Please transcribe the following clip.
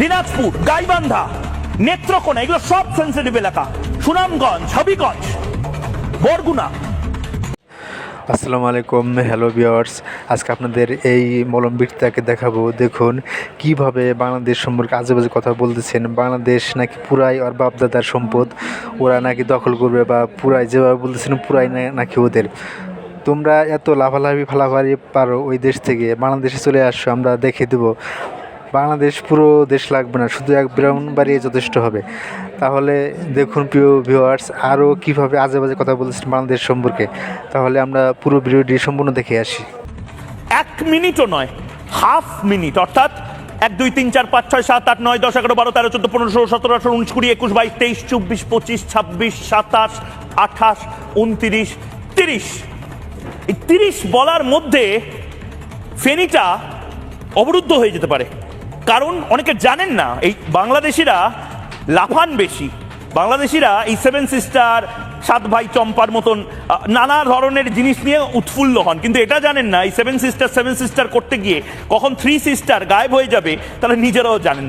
দিনাজপুর, গাইবান্ধা, নেত্রকোনা, এগুলো সব সেন্সিটিভ এলাকা। সুনামগঞ্জ, হবিগঞ্জ, বরগুনা। আসসালামু আলাইকুম হ্যালো ভিওয়ার্স আজকে আপনাদের এই মলম দেখাবো। দেখুন, কীভাবে বাংলাদেশ সম্পর্কে আজে বাজে কথা বলতেছেন। বাংলাদেশ নাকি পুরাই ওর বাপদাদার সম্পদ। ওরা নাকি দখল করবে বা পুরাই যেভাবে বলতেছেন, পুরাই নাকি ওদের। তোমরা এত লাভালাভি ফালাফালি পারো ওই দেশ থেকে। বাংলাদেশে চলে আসছো আমরা দেখে দেবো। বাংলাদেশ পুরো দেশ লাগবে না, শুধু এক ব্রাহ্মণবাড়িয়ে যথেষ্ট হবে। তাহলে দেখুন প্রিয় ভিউয়ার্স আরও কীভাবে আজে বাজে কথা বলছেন বাংলাদেশ সম্পর্কে। তাহলে আমরা পুরো ভিডিওটি সম্পূর্ণ দেখে আসি। এক মিনিটও নয়, হাফ মিনিট, অর্থাৎ এক, দুই, তিন, চার, পাঁচ, ছয়, সাত, আট, নয়, দশ, এগারো, বারো, তেরো, চোদ্দ, পনেরো, ষোলো, সতেরো, আঠারো, উনিশ, কুড়ি, একুশ, বাইশ, তেইশ, চব্বিশ, পঁচিশ, ছাব্বিশ, সাতাশ, আঠাশ, উনতিরিশ, তিরিশ। এই তিরিশ বলার মধ্যে ফেনীটা অবরুদ্ধ হয়ে যেতে পারে। কারণ অনেকে জানেন না, এই বাংলাদেশিরা লাফান বেশি। বাংলাদেশিরা এই সেভেন সিস্টার সাত ভাই চম্পার মতন নানা ধরনের জিনিস নিয়ে উৎফুল্ল হন। কিন্তু এটা জানেন না, এই সেভেন সিস্টার সেভেন সিস্টার করতে গিয়ে কখন থ্রি সিস্টার গায়েব হয়ে যাবে তারা নিজেরাও জানেন না।